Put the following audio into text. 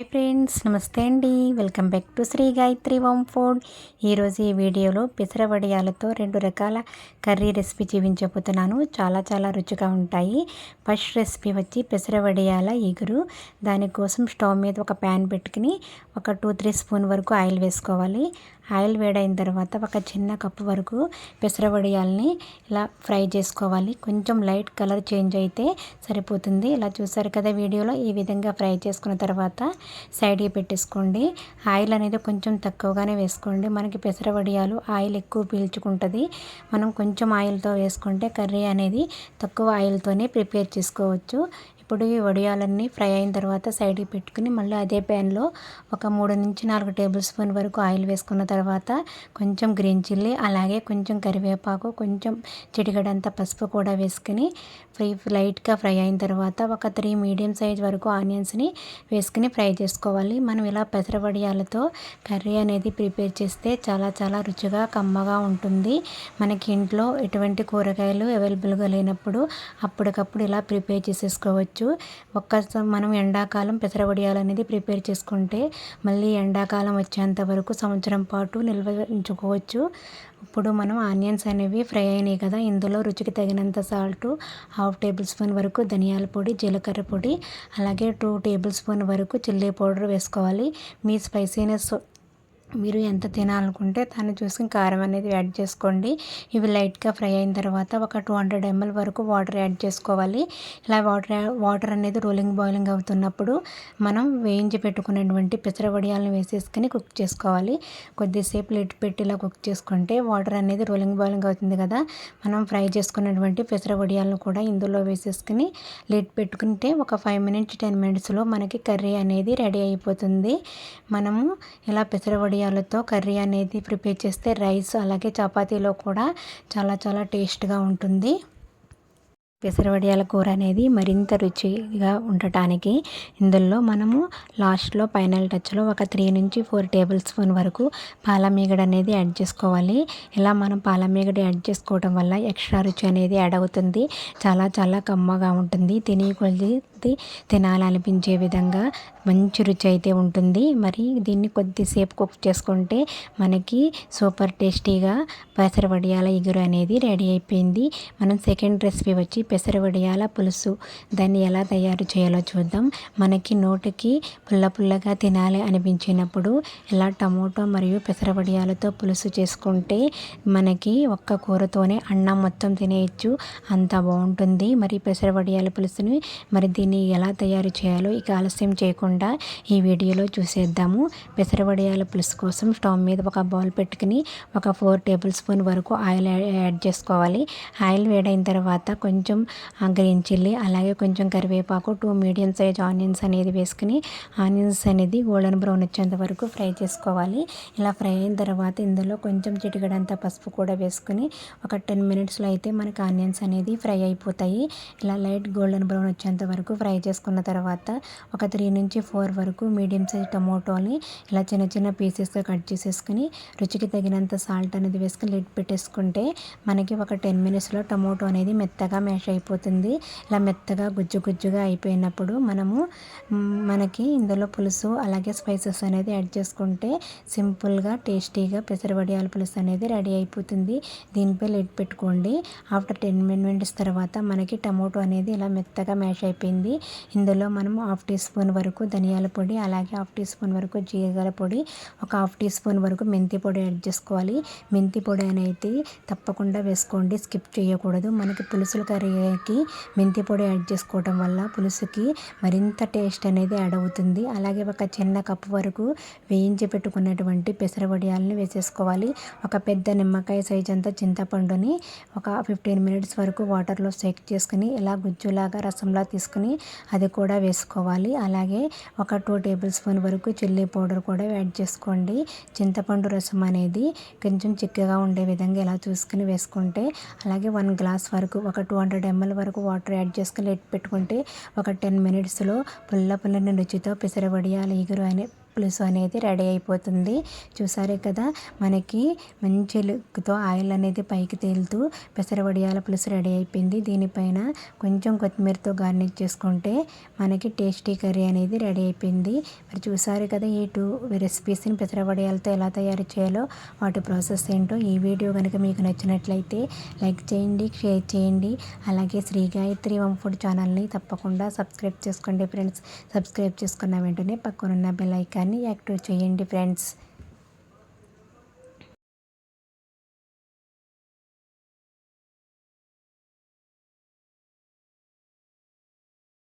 Hi friends నమస్తే అండి. Welcome back to Sri Gayatri home food. ఈరోజు ఈ వీడియోలో పెసర వడియాలతో రెండు రకాల కర్రీ రెసిపీ చూపించబోతున్నాను. చాలా చాలా రుచిగా ఉంటాయి. ఫస్ట్ రెసిపీ వచ్చి పెసర వడియాల ఎగురు. దానికోసం స్టవ్ మీద ఒక ప్యాన్ పెట్టుకుని ఒక టూ త్రీ స్పూన్ వరకు ఆయిల్ వేసుకోవాలి. ఆయిల్ వేడైన తర్వాత ఒక చిన్న కప్పు వరకు పెసర వడియాలని ఇలా ఫ్రై చేసుకోవాలి. కొంచెం లైట్ కలర్ చేంజ్ అయితే సరిపోతుంది. ఇలా చూసారు కదా వీడియోలో ఈ విధంగా ఫ్రై చేసుకున్న తర్వాత సైడ్కి పెట్టేసుకోండి. ఆయిల్ అనేది కొంచెం తక్కువగానే వేసుకోండి. మనకి పెసర వడియాలు ఆయిల్ ఎక్కువ పీల్చుకుంటుంది. మనం కొంచెం ఆయిల్తో వేసుకుంటే కర్రీ అనేది తక్కువ ఆయిల్తోనే ప్రిపేర్ చేసుకోవచ్చు. ఇప్పుడు ఈ వడియాలన్నీ ఫ్రై అయిన తర్వాత సైడ్కి పెట్టుకుని మళ్ళీ అదే ప్యాన్లో ఒక మూడు నుంచి నాలుగు టేబుల్ స్పూన్ వరకు ఆయిల్ వేసుకున్న తర్వాత కొంచెం గ్రీన్ చిల్లీ అలాగే కొంచెం కరివేపాకు కొంచెం చిటికడంత పసుపు కూడా వేసుకుని ఫ్రై లైట్గా ఫ్రై అయిన తర్వాత ఒక త్రీ మీడియం సైజ్ వరకు ఆనియన్స్ని వేసుకుని ఫ్రై చేసుకోవాలి. మనం ఇలా పెసర వడియాలతో కర్రీ అనేది ప్రిపేర్ చేస్తే చాలా చాలా రుచిగా కమ్మగా ఉంటుంది. మనకి ఇంట్లో ఎటువంటి కూరగాయలు అవైలబుల్గా లేనప్పుడు అప్పటికప్పుడు ఇలా ప్రిపేర్ చేసేసుకోవచ్చు. చేసుకోవచ్చు ఒక్క మనం ఎండాకాలం పెసరవడియాలు అనేది ప్రిపేర్ చేసుకుంటే మళ్ళీ ఎండాకాలం వచ్చేంత వరకు సంవత్సరం పాటు నిల్వ ఉంచుకోవచ్చు ఇప్పుడు మనం ఆనియన్స్ అనేవి ఫ్రై అయినాయి కదా ఇందులో రుచికి తగినంత సాల్ట్ హాఫ్ టేబుల్ స్పూన్ వరకు ధనియాల పొడి జీలకర్ర పొడి అలాగే టూ టేబుల్ స్పూన్ వరకు చిల్లీ పౌడర్ వేసుకోవాలి. మీ స్పైసీనెస్ మీరు ఎంత తినాలనుకుంటే దాన్ని చూసుకుని కారం అనేది యాడ్ చేసుకోండి. ఇవి లైట్గా ఫ్రై అయిన తర్వాత ఒక టూ హండ్రెడ్ ఎంఎల్ వరకు వాటర్ యాడ్ చేసుకోవాలి. ఇలా వాటర్ వాటర్ అనేది రోలింగ్ బాయిలింగ్ అవుతున్నప్పుడు మనం వేయించి పెట్టుకున్నటువంటి పెసర వడియాలను వేసేసుకుని కుక్ చేసుకోవాలి. కొద్దిసేపు లిట్ పెట్టి ఇలా కుక్ చేసుకుంటే వాటర్ అనేది రోలింగ్ బాయిలింగ్ అవుతుంది కదా. మనం ఫ్రై చేసుకున్నటువంటి పెసర వడియాలను కూడా ఇందులో వేసేసుకుని లిట్ పెట్టుకుంటే ఒక ఫైవ్ మినిట్స్ టెన్ మినిట్స్లో మనకి కర్రీ అనేది రెడీ అయిపోతుంది. మనము ఇలా పెసర వడియాలతో కర్రీ అనేది ప్రిపేర్ చేస్తే రైస్ అలాగే చపాతీలో కూడా చాలా చాలా టేస్ట్గా ఉంటుంది. పెసరవడియాల కూర అనేది మరింత రుచిగా ఉండటానికి ఇందులో మనము లాస్ట్లో ఫైనల్ టచ్లో ఒక త్రీ నుంచి ఫోర్ టేబుల్ స్పూన్ వరకు పాలమీగడ అనేది యాడ్ చేసుకోవాలి. ఇలా మనం పాలమీగడ యాడ్ చేసుకోవడం వల్ల ఎక్స్ట్రా రుచి అనేది యాడ్ అవుతుంది. చాలా చాలా కమ్మగా ఉంటుంది. తిని కొద్ది తినాలనిపించే విధంగా మంచి రుచి అయితే ఉంటుంది. మరి దీన్ని కొద్దిసేపు కుక్ చేసుకుంటే మనకి సూపర్ టేస్టీగా పెసరవడియాల ఇగురు అనేది రెడీ అయిపోయింది. మనం సెకండ్ రెసిపీ వచ్చి పెసరవడియాల పులుసు. దాన్ని ఎలా తయారు చేయాలో చూద్దాం. మనకి నోటికి పుల్ల పుల్లగా తినాలి అనిపించినప్పుడు ఇలా టమోటో మరియు పెసరవడియాలతో పులుసు చేసుకుంటే మనకి ఒక్క కూరతోనే అన్నం మొత్తం తినేయచ్చు. అంత బాగుంటుంది. మరి పెసరవడియాల పులుసుని మరి దీన్ని ఎలా తయారు చేయాలో ఇక ఆలస్యం చేయకుండా ఈ వీడియోలో చూసేద్దాము. పెసరవడియాల పులుసు కోసం స్టవ్ మీద ఒక బౌల్ పెట్టుకుని ఒక ఫోర్ టేబుల్ స్పూన్ వరకు ఆయిల్ యాడ్ చేసుకోవాలి. ఆయిల్ వేడైన తర్వాత కొంచెం గ్రీన్ చిల్లీ అలాగే కొంచెం కరివేపాకు టూ మీడియం సైజ్ ఆనియన్స్ అనేది వేసుకుని ఆనియన్స్ అనేది గోల్డెన్ బ్రౌన్ వచ్చేంత వరకు ఫ్రై చేసుకోవాలి. ఇలా ఫ్రై అయిన తర్వాత ఇందులో కొంచెం చిటికడంత పసుపు కూడా వేసుకుని ఒక టెన్ మినిట్స్లో అయితే మనకి ఆనియన్స్ అనేది ఫ్రై అయిపోతాయి. ఇలా లైట్ గోల్డెన్ బ్రౌన్ వచ్చేంత వరకు ఫ్రై చేసుకున్న తర్వాత ఒక త్రీ నుంచి ఫోర్ వరకు మీడియం సైజ్ టమోటోని ఇలా చిన్న చిన్న పీసెస్గా కట్ చేసేసుకుని రుచికి తగినంత సాల్ట్ అనేది వేసుకుని లిడ్ పెట్టేసుకుంటే మనకి ఒక టెన్ మినిట్స్లో టమోటో అనేది మెత్తగా మ్యాష్ అయిపోతుంది. ఇలా మెత్తగా గుజ్జు గుజ్జుగా అయిపోయినప్పుడు మనము మనకి ఇందులో పులుసు అలాగే స్పైసెస్ అనేది యాడ్ చేసుకుంటే సింపుల్గా టేస్టీగా పెసరవడియాల పులుసు అనేది రెడీ అయిపోతుంది. దీనిపై లిడ్ పెట్టుకోండి. ఆఫ్టర్ టెన్ మినిట్స్ తర్వాత మనకి టమోటో అనేది ఇలా మెత్తగా మ్యాష్ అయిపోయింది. ఇందులో మనం హాఫ్ టీ స్పూన్ వరకు ధనియాల పొడి అలాగే హాఫ్ టీ స్పూన్ వరకు జీలకర్ర పొడి ఒక హాఫ్ టీ స్పూన్ వరకు మెంతి పొడి యాడ్ చేసుకోవాలి. మెంతి పొడి అనేది తప్పకుండా వేసుకోండి. స్కిప్ చేయకూడదు. మనకి పులుసుల పొడికి మెంతి పొడి యాడ్ చేసుకోవడం వల్ల పులుసుకి మరింత టేస్ట్ అనేది యాడ్ అవుతుంది. అలాగే ఒక చిన్న కప్పు వరకు వేయించి పెట్టుకున్నటువంటి పెసర వడియాలని వేసేసుకోవాలి. ఒక పెద్ద నిమ్మకాయ సైజ్ అంతా చింతపండుని ఒక ఫిఫ్టీన్ మినిట్స్ వరకు వాటర్లో సేక్ చేసుకుని ఇలా గుజ్జులాగా రసంలా తీసుకుని అది కూడా వేసుకోవాలి. అలాగే ఒక టూ టేబుల్ స్పూన్ వరకు చిల్లీ పౌడర్ కూడా యాడ్ చేసుకోండి. చింతపండు రసం అనేది కొంచెం చిక్కగా ఉండే విధంగా ఇలా చూసుకుని వేసుకుంటే అలాగే వన్ గ్లాస్ వరకు ఒక టూ హండ్రెడ్ ఎంఎల్ వరకు వాటర్ యాడ్ చేసుకుని పెట్టుకుంటే ఒక టెన్ మినిట్స్లో పుల్ల పుల్లని రుచితో పెసరవడియాలు ఈగురు అనే పులుసు అనేది రెడీ అయిపోతుంది. చూసారే కదా మనకి మంచి లుక్తో ఆయిల్ అనేది పైకి తేలుతూ పెసర వడియాల పులుసు రెడీ అయిపోయింది. దీనిపైన కొంచెం కొత్తిమీరతో గార్నిష్ చేసుకుంటే మనకి టేస్టీ కర్రీ అనేది రెడీ అయిపోయింది. మరి చూసారు కదా ఈ టూ రెసిపీస్ని పెసర వడియాలతో ఎలా తయారు చేయాలో వాటి ప్రాసెస్ ఏంటో ఈ వీడియో కనుక మీకు నచ్చినట్లయితే లైక్ చేయండి షేర్ చేయండి. అలాగే శ్రీ గాయత్రి వన్ ఫుడ్ ఛానల్ని తప్పకుండా సబ్స్క్రైబ్ చేసుకోండి ఫ్రెండ్స్. సబ్స్క్రైబ్ చేసుకున్న వెంటనే పక్కనున్న బెల్ దాన్ని యాక్టివ్ చేయండి ఫ్రెండ్స్.